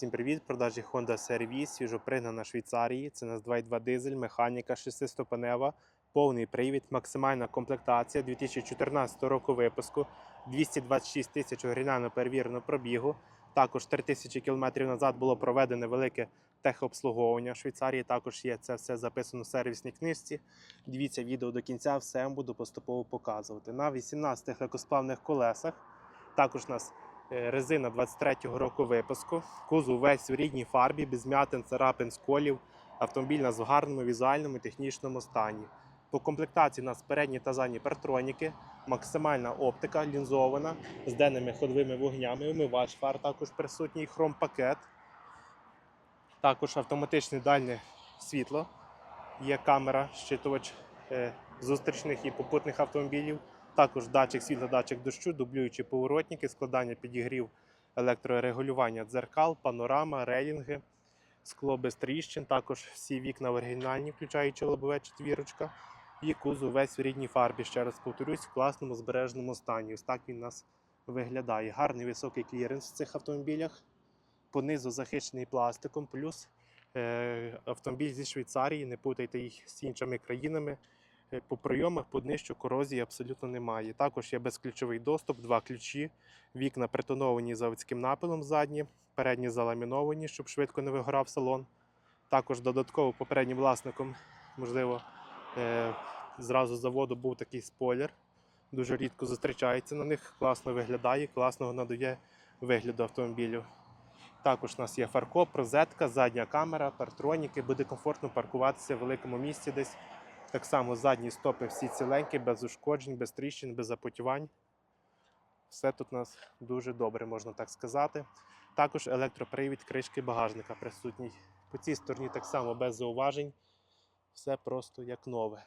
Всім привіт! Продажі Honda CR-V, свіжопригнана Швейцарії. Це нас 2.2 дизель, механіка 6-ступенева, повний привід, максимальна комплектація 2014 року випуску, 226 тисяч оригінально перевірено пробігу. Також 3 тисячі кілометрів назад було проведене велике техобслуговування в Швейцарії. Також є це все записано в сервісній книжці. Дивіться відео до кінця, все буду поступово показувати. На 18 легкосплавних колесах. Також нас Резина 23-го року випуску. Кузов весь у рідній фарбі, без м'ятин, царапин, сколів. Автомобіль у нас в гарному візуальному і технічному стані. По комплектації у нас передні та задні партроніки, максимальна оптика лінзована з денними ходовими вогнями, умивач фар також присутній, хром-пакет. Також автоматичне дальнє світло. Є камера, щитувач е, зустрічних і попутних автомобілів. Також датчик світла, датчик дощу, дублюючі поворотники, складання підігрів, електрорегулювання дзеркал, панорама, рейлінги, скло без тріщин. Також всі вікна оригінальні, включаючи лобове четвірочка. І кузов весь в рідній фарбі. Ще раз повторюсь, в класному збережному стані. Ось так він у нас виглядає. Гарний високий кліренс в цих автомобілях. Понизу захищений пластиком, плюс е, автомобіль зі Швейцарії, не путайте їх з іншими країнами. Е, По прийомах по днищу корозії абсолютно немає. Також є безключовий доступ, два ключі, вікна притоновані заводським напилом задні, передні заламіновані, щоб швидко не вигорав салон. Також додатково попереднім власником, можливо, е, зразу заводу був такий спойлер. Дуже рідко зустрічається на них, класно виглядає, класно надає вигляду автомобілю. Також у нас є фаркоп, розетка, задня камера, партроніки, буде комфортно паркуватися в великому місці десь. Так само задні стопи всі ціленькі, без ушкоджень, без тріщин, без запотівань. Все тут у нас дуже добре, можна так сказати. Також електропривід кришки багажника присутній. По цій стороні так само без зауважень. Все просто як нове.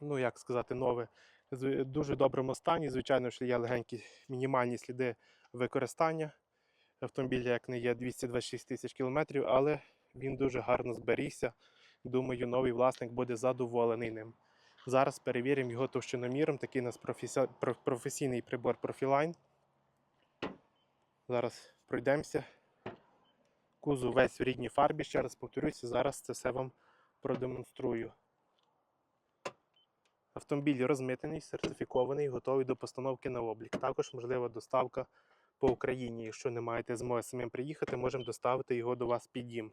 Ну, як сказати, нове. В дуже доброму стані. Звичайно, що є легенькі мінімальні сліди використання. Автомобіль як не є 226 тисяч кілометрів, але він дуже гарно зберігся. Думаю, новий власник буде задоволений ним. Зараз перевіримо його товщиноміром. Такий у нас професі- професійний прибор Profiline. Зараз пройдемося. Кузов весь в рідній фарбі. Ще раз повторюся, зараз це все вам продемонструю. Автомобіль розмитений, сертифікований, готовий до постановки на облік. Також можлива доставка по Україні. Якщо не маєте змоги самим приїхати, можемо доставити його до вас під дім.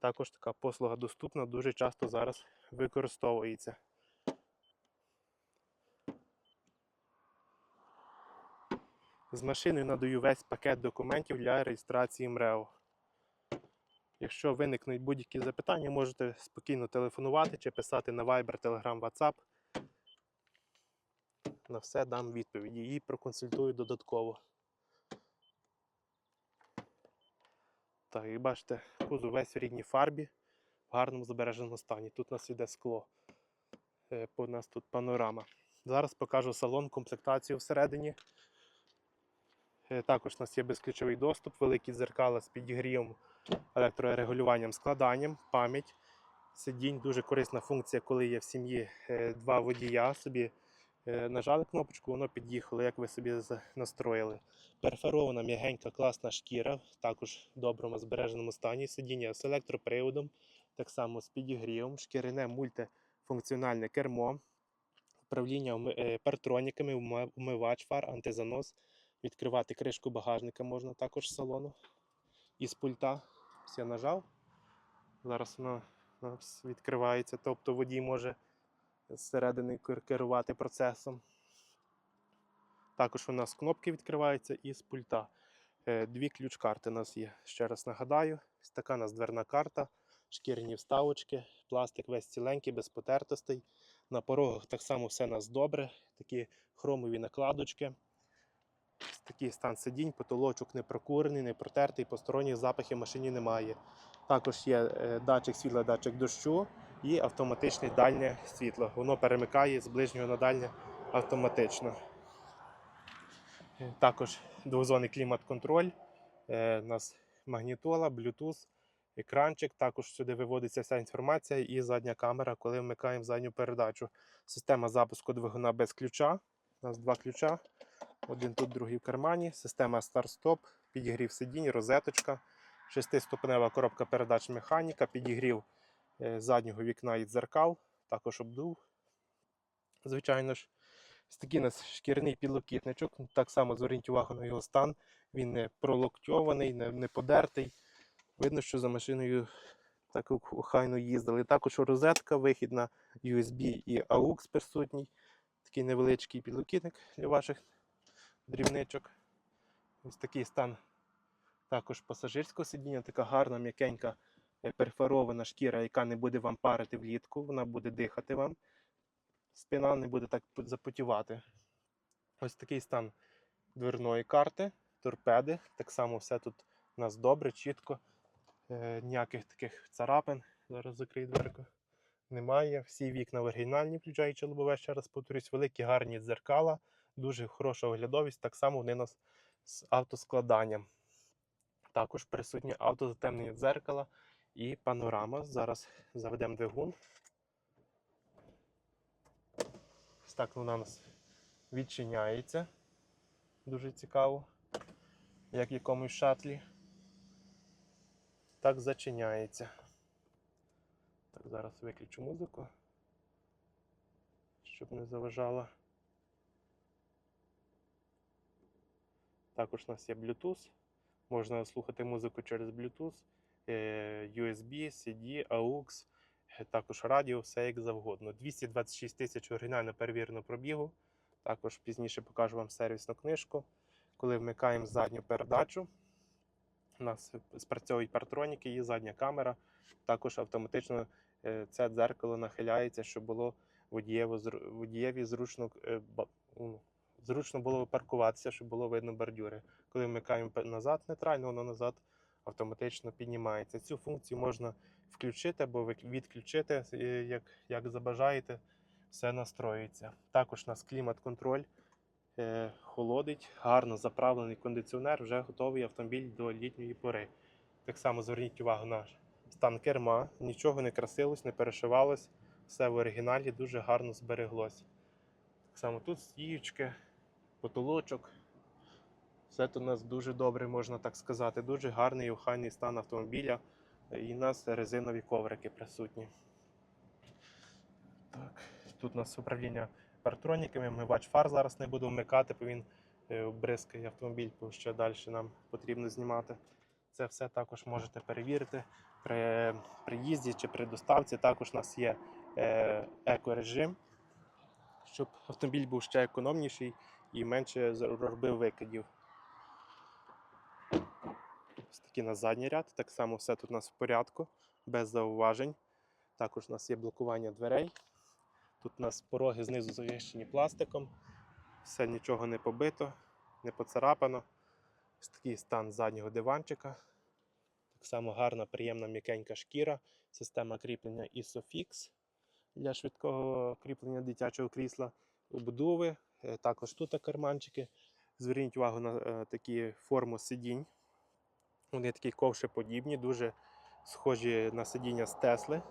Також така послуга доступна, дуже часто зараз використовується. З машиною надаю весь пакет документів для реєстрації МРЕО. Якщо виникнуть будь-які запитання, можете спокійно телефонувати чи писати на Viber, Telegram, WhatsApp. На все дам відповіді і проконсультую додатково. Так, і бачите, кузов весь в рідній фарбі, в гарному збереженому стані. Тут у нас іде скло. Е, У нас тут панорама. Зараз покажу салон, комплектацію всередині. Е, Також у нас є безключовий доступ, великі дзеркала з підігрівом, електрорегулюванням, складанням, пам'ять. Сидінь дуже корисна функція, коли є в сім'ї е, два водія. Собі нажали кнопочку, воно під'їхало, як ви собі настроїли. Перфорована м'ягенька класна шкіра, також в доброму збереженому стані. Сидіння з електроприводом, так само з підігрівом, шкіряне мультифункціональне кермо, управління е, партроніками, вмивач фар, антизанос. Відкривати кришку багажника можна також з салону. Із пульта. Я нажав. Зараз воно відкривається, тобто водій може зсередини керувати процесом. Також у нас кнопки відкриваються із пульта. Е, Дві ключ-карти у нас є. Ще раз нагадаю, ось така у нас дверна карта, шкіряні вставочки, пластик весь ціленький, без потертостей. На порогах так само все у нас добре. Такі хромові накладочки. Такий стан сидінь, потолочок не прокурений, не протертий, посторонніх запахів в машині немає. Також є е, датчик світла, датчик дощу і автоматичне дальнє світло. Воно перемикає з ближнього на дальнє автоматично. Також двозонний клімат-контроль. Е, У нас магнітола, Bluetooth, екранчик. Також сюди виводиться вся інформація і задня камера, коли вмикаємо задню передачу. Система запуску двигуна без ключа. У нас два ключа. Один тут, другий в кармані. Система старт-стоп, підігрів сидінь, розеточка. Шестиступенева коробка передач механіка, підігрів заднього вікна і дзеркал, також обдув. Звичайно ж, такий у нас шкіряний підлокітничок. Так само зверніть увагу на його стан. Він не пролоктьований, не, подертий. Видно, що за машиною так охайно їздили. Також розетка, вихід на USB і AUX присутній. Такий невеличкий підлокітник для ваших дрібничок. Ось такий стан також пасажирського сидіння, така гарна, м'якенька е, перфорована шкіра, яка не буде вам парити влітку, вона буде дихати вам. Спина не буде так запотівати. Ось такий стан дверної карти, торпеди. Так само все тут у нас добре, чітко. Е, ніяких таких царапин. Зараз закрию дверку. Немає. Всі вікна оригінальні, включаючи лобове, ще раз повторюсь, великі гарні дзеркала, дуже хороша оглядовість. Так само вони у нас з автоскладанням. Також присутнє автозатемнення дзеркала і панорама. Зараз заведемо двигун. Ось так вона у нас відчиняється. Дуже цікаво, як в якомусь шатлі. Так зачиняється. Так, зараз виключу музику, щоб не заважала. Також у нас є Bluetooth. Можна слухати музику через Bluetooth, USB, CD, AUX, е, також радіо, все як завгодно. 226 тисяч оригінально перевіреного пробігу. Також пізніше покажу вам сервісну книжку. Коли вмикаємо задню передачу, у нас спрацьовують партроніки, є задня камера. Також автоматично е, це дзеркало нахиляється, щоб було водієві зручно, е, зручно було паркуватися, щоб було видно бордюри. Коли вмикаємо назад, нейтрально, воно назад автоматично піднімається. Цю функцію можна включити або відключити, е, як, як забажаєте, все настроюється. Також у нас клімат-контроль е, холодить, гарно заправлений кондиціонер, вже готовий автомобіль до літньої пори. Так само зверніть увагу на стан керма, нічого не красилось, не перешивалось, все в оригіналі дуже гарно збереглось. Так само тут стіючки, потолочок. Все у нас дуже добре, можна так сказати. Дуже гарний і охайний стан автомобіля. І у нас резинові коврики присутні. Так, тут у нас управління партроніками. Ми бач фар зараз не буду вмикати, бо він е, обризкає автомобіль, бо ще далі нам потрібно знімати. Це все також можете перевірити при приїзді чи при доставці. Також у нас є е, екорежим, щоб автомобіль був ще економніший і менше робив викидів. Такий у задній ряд. Так само все тут у нас в порядку, без зауважень. Також у нас є блокування дверей. Тут у нас пороги знизу захищені пластиком. Все нічого не побито, не поцарапано. Ось такий стан заднього диванчика. Так само гарна, приємна м'якенька шкіра. Система кріплення ISOFIX для швидкого кріплення дитячого крісла. Обудови. Е, Також тут карманчики. Зверніть увагу на е, такі форму сидінь. Вони такі ковшеподібні, дуже схожі на сидіння з Тесли.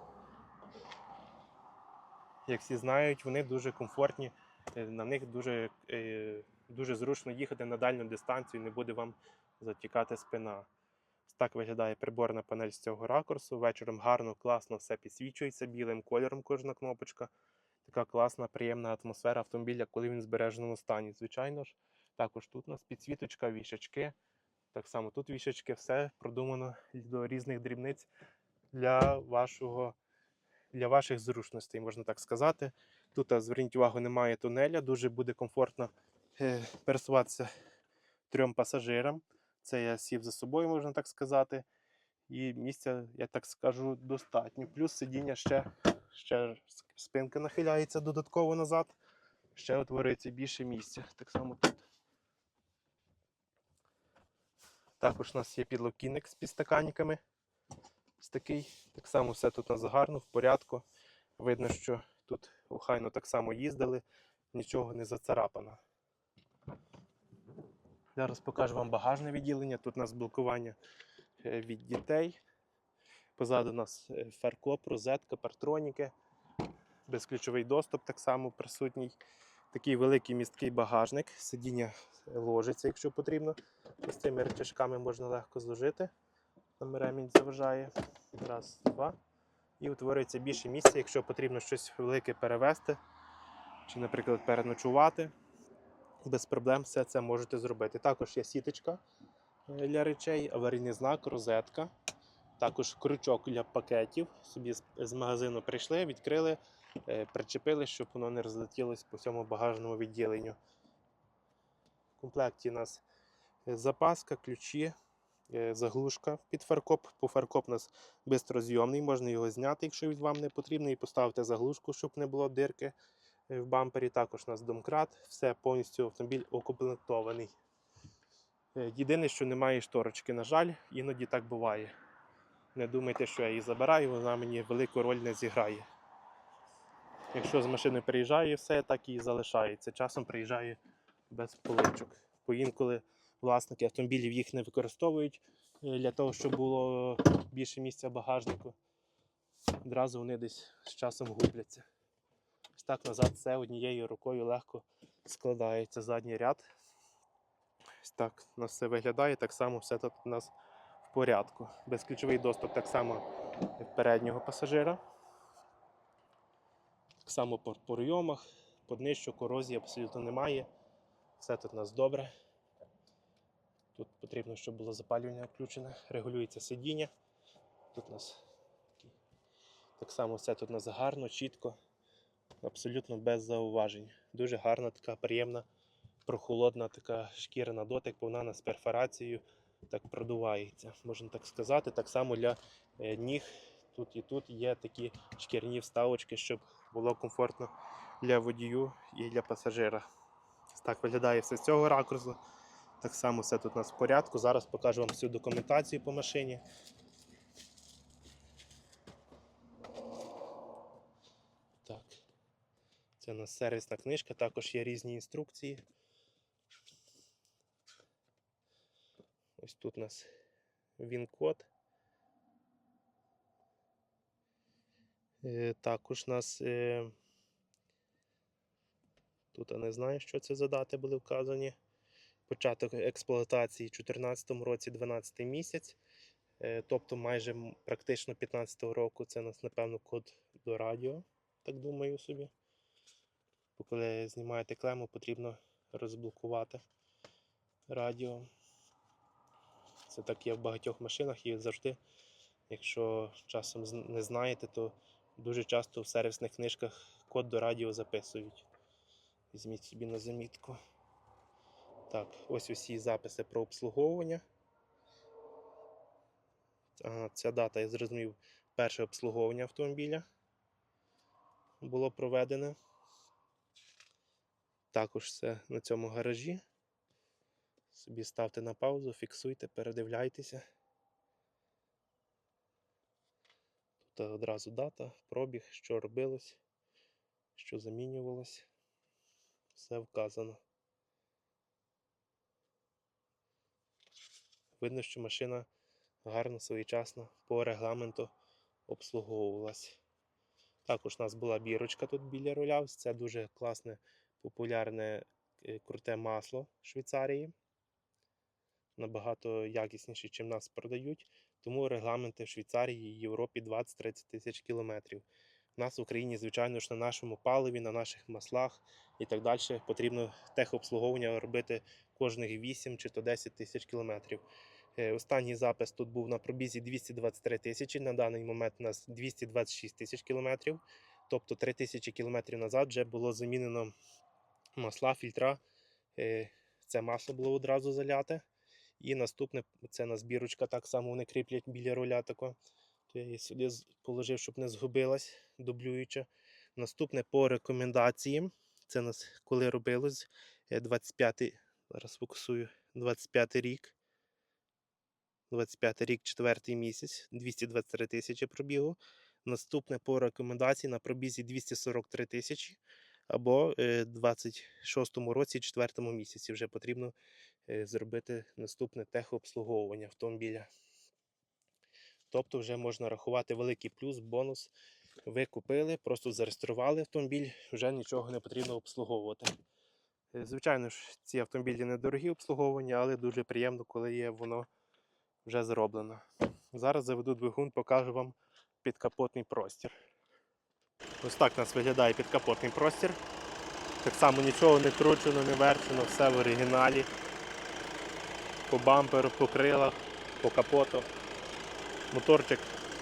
Як всі знають, вони дуже комфортні, е, на них дуже, е, дуже зручно їхати на дальню дистанцію, не буде вам затікати спина. Так виглядає приборна панель з цього ракурсу. Вечором гарно, класно все підсвічується білим кольором кожна кнопочка. Така класна, приємна атмосфера автомобіля, коли він в збереженому стані. Звичайно ж, також тут у нас підсвіточка, вішачки. Так само тут вішачки, все продумано до різних дрібниць для вашого для ваших зручностей, можна так сказати. Тут, зверніть увагу, немає тунеля, дуже буде комфортно е, пересуватися трьом пасажирам. Це я сів за собою, можна так сказати. І місця, я так скажу, достатньо. Плюс сидіння ще, ще спинка нахиляється додатково назад, ще утворюється більше місця. Так само тут. Також у нас є підлокінник з підстаканниками. Такий. Так само все тут у нас в порядку. Видно, що тут охайно так само їздили, нічого не зацарапано. Зараз покажу вам багажне відділення. Тут у нас блокування е, від дітей. Позаду у нас е, фаркоп, розетка, партроніки. Безключовий доступ так само присутній. Такий великий місткий багажник. Сидіння ложиться, якщо потрібно. З цими речашками можна легко зложити. Там ремінь заважає. Раз, два. І утворюється більше місця, якщо потрібно щось велике перевезти, чи, наприклад, переночувати. Без проблем все це можете зробити. Також є сіточка е, для речей, аварійний знак, розетка. Також крючок для пакетів. Собі з- магазину прийшли, відкрили, причепили, щоб воно не розлетілось по всьому багажному відділенню. В комплекті у нас е, запаска, ключі, е, заглушка під фаркоп. По фаркоп у нас бистрозйомний, можна його зняти, якщо він вам не потрібно, і поставити заглушку, щоб не було дирки е, в бампері. Також у нас домкрат, все повністю автомобіль укомплектований. Е, Єдине, що немає шторочки, на жаль, іноді так буває. Не думайте, що я її забираю, вона мені велику роль не зіграє. Якщо з машини приїжджає, все так і залишається. Часом приїжджає без поличок. Бо інколи власники автомобілів їх не використовують е, для того, щоб було більше місця багажнику. Одразу вони десь з часом губляться. Ось так назад все однією рукою легко складається задній ряд. Ось так у нас все виглядає, так само все тут у нас в порядку. Безключовий доступ так само в переднього пасажира. Так само по пройомах, по днищу корозії абсолютно немає. Все тут у нас добре. Тут потрібно, щоб було запалювання включене, регулюється сидіння. Тут у нас так само все тут у нас гарно, чітко, абсолютно без зауважень. Дуже гарна, така приємна, прохолодна така шкіра на дотик, у нас перфорацією так продувається, можна так сказати. Так само для е, ніг тут і тут є такі шкірні вставочки, щоб було комфортно для водію і для пасажира. Так виглядає все з цього ракурсу. Так само все тут у нас в порядку. Зараз покажу вам всю документацію по машині. Так. Це у нас сервісна книжка, також є різні інструкції. Ось тут у нас він-код. Також у нас е, тут я не знаю, що це за дати були вказані. Початок експлуатації у 2014 році 12 місяць. Е, Тобто майже практично 15 року це у нас, напевно, код до радіо, так думаю собі. Бо коли знімаєте клему, потрібно розблокувати радіо. Це так є в багатьох машинах і завжди, якщо часом не знаєте, то дуже часто в сервісних книжках код до радіо записують. Візьміть собі на замітку. Так, ось усі записи про обслуговування. Ця дата, я зрозумів, перше обслуговування автомобіля було проведене. Також все на цьому гаражі. Собі ставте на паузу, фіксуйте, передивляйтеся. Тут одразу дата, пробіг, що робилось, що замінювалось. Все вказано. Видно, що машина гарно, своєчасно по регламенту обслуговувалась. Також у нас була бірочка тут біля руля. Це дуже класне, популярне е, круте масло Швейцарії. Набагато якісніше, ніж нас продають. Тому регламенти в Швейцарії і Європі 20-30 тисяч кілометрів. У нас в Україні, звичайно ж, на нашому паливі, на наших маслах і так далі потрібно техобслуговування робити кожних 8 чи то 10 тисяч кілометрів. Е, Останній запис тут був на пробізі 223 тисячі. На даний момент у нас 226 тисяч кілометрів. Тобто 3 тисячі кілометрів назад вже було замінено масла, фільтра. Е, Це масло було одразу заляте. І наступне це на збірочка, так само вони кріплять біля руля тако. То я її сюди положив, щоб не згубилась дублююча. Наступне по рекомендаціям. Це нас коли робилось е, 25 зараз фокусую, 25 рік. 25 рік, 4 місяць, 223 тисячі пробігу. Наступне по рекомендації на пробізі 243 тисячі. Або е, 26 році, 4 місяці вже потрібно е, зробити наступне техобслуговування автомобіля. Тобто вже можна рахувати великий плюс, бонус. Ви купили, просто зареєстрували автомобіль, вже нічого не потрібно обслуговувати. Е, Звичайно ж, ці автомобілі недорогі обслуговування, але дуже приємно, коли є воно вже зроблено. Зараз заведу двигун, покажу вам підкапотний простір. Ось так у нас виглядає підкапотний простір. Так само нічого не кручено, не верчено, все в оригіналі. По бамперу, по крилах, по капоту. Моторчик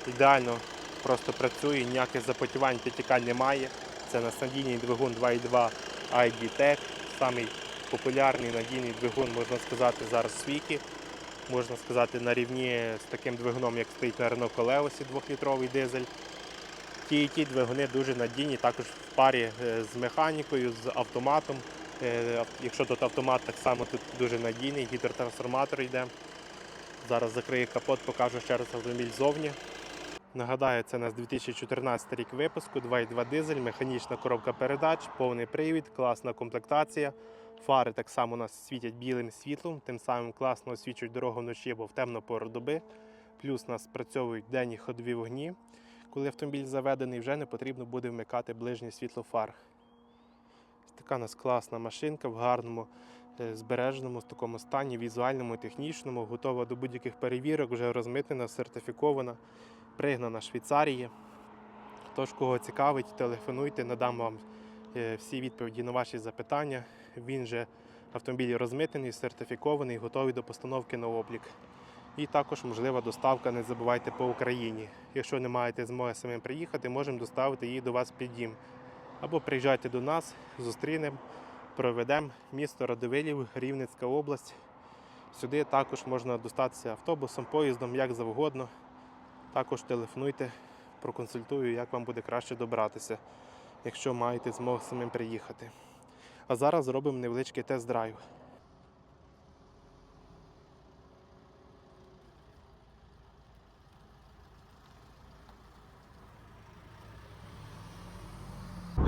ідеально просто працює, ніяких запотівань, підтікань немає. Це у нас надійний двигун 2.2 ID Tech, самий популярний надійний двигун, можна сказати, зараз в світі. Можна сказати, на рівні з таким двигуном, як стоїть на Renault Coleos 2-літровий дизель. Ті і ті двигуни дуже надійні, також в парі е, з механікою, з автоматом. Е, Якщо тут автомат, так само тут дуже надійний, гідротрансформатор йде. Зараз закрию капот, покажу ще раз автомобіль ззовні. Нагадаю, це у нас 2014 рік випуску, 2.2 дизель, механічна коробка передач, повний привід, класна комплектація. Фари так само у нас світять білим світлом, тим самим класно освічують дорогу вночі або в темну пору доби. Плюс у нас спрацьовують денні ходові вогні. Коли автомобіль заведений, вже не потрібно буде вмикати ближнє світло фар. Така у нас класна машинка в гарному, е, збереженому такому стані, візуальному, технічному, готова до будь-яких перевірок, вже розмитнена, сертифікована, пригнана Швейцарії. Тож, кого цікавить, телефонуйте, надам вам е, всі відповіді на ваші запитання. Він же автомобіль розмитнений, сертифікований, готовий до постановки на облік. І також можлива доставка, не забувайте по Україні. Якщо не маєте змоги самим приїхати, можемо доставити її до вас під дім. Або приїжджайте до нас, зустрінемо, проведемо місто Радивилів, Рівненська область. Сюди також можна достатися автобусом, поїздом, як завгодно. Також телефонуйте, проконсультую, як вам буде краще добратися, якщо маєте змогу самим приїхати. А зараз зробимо невеличкий тест-драйв.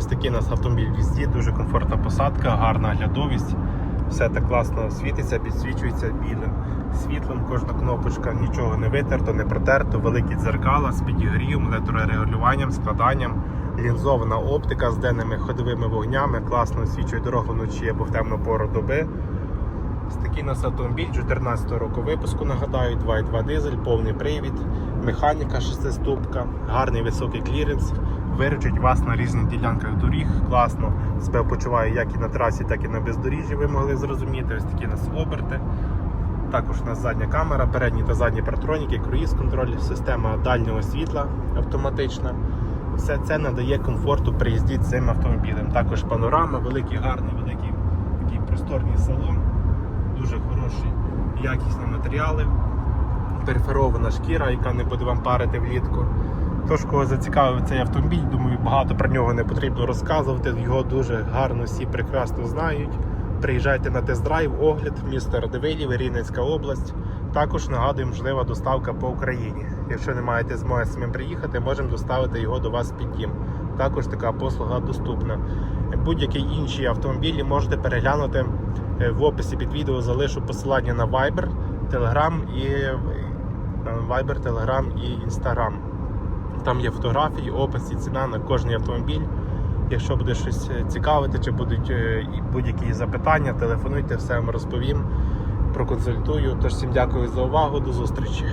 Ось такий у нас автомобіль в їзді, дуже комфортна посадка, гарна глядовість. Все так класно світиться, підсвічується білим світлом. Кожна кнопочка нічого не витерто, не протерто, великі дзеркала з підігрівом, електрорегулюванням, складанням, лінзована оптика з денними ходовими вогнями, класно освічує дорогу вночі або в темну пору доби. Ось такий у нас автомобіль 14 року випуску, нагадаю, 2.2 дизель, повний привід, механіка 6-ступка, гарний високий кліренс, виручить вас на різних ділянках доріг. Класно себе почуває як і на трасі, так і на бездоріжжі, ви могли зрозуміти. Ось такі у нас оберти. Також у нас задня камера, передні та задні партроніки, круїз-контроль, система дальнього світла автоматична. Все це надає комфорту при їзді цим автомобілем. Також панорама, великий, гарний, великий такий просторний салон, дуже хороші якісні матеріали, перферована шкіра, яка не буде вам парити влітку. Тож, кого зацікавив цей автомобіль, думаю, багато про нього не потрібно розказувати. Його дуже гарно всі прекрасно знають. Приїжджайте на тест-драйв, огляд, місто Радивилів, Рівненська область. Також нагадую, можлива доставка по Україні. Якщо не маєте змоги самим приїхати, можемо доставити його до вас під дім. Також така послуга доступна. Будь-які інші автомобілі можете переглянути е, в описі під відео. Залишу посилання на Viber, Telegram і е, Viber, Telegram і Instagram. Там є фотографії, опис і ціна на кожний автомобіль. Якщо буде щось е, цікавити, чи будуть е, будь-які запитання, телефонуйте, все вам розповім, проконсультую. Тож всім дякую за увагу, до зустрічі.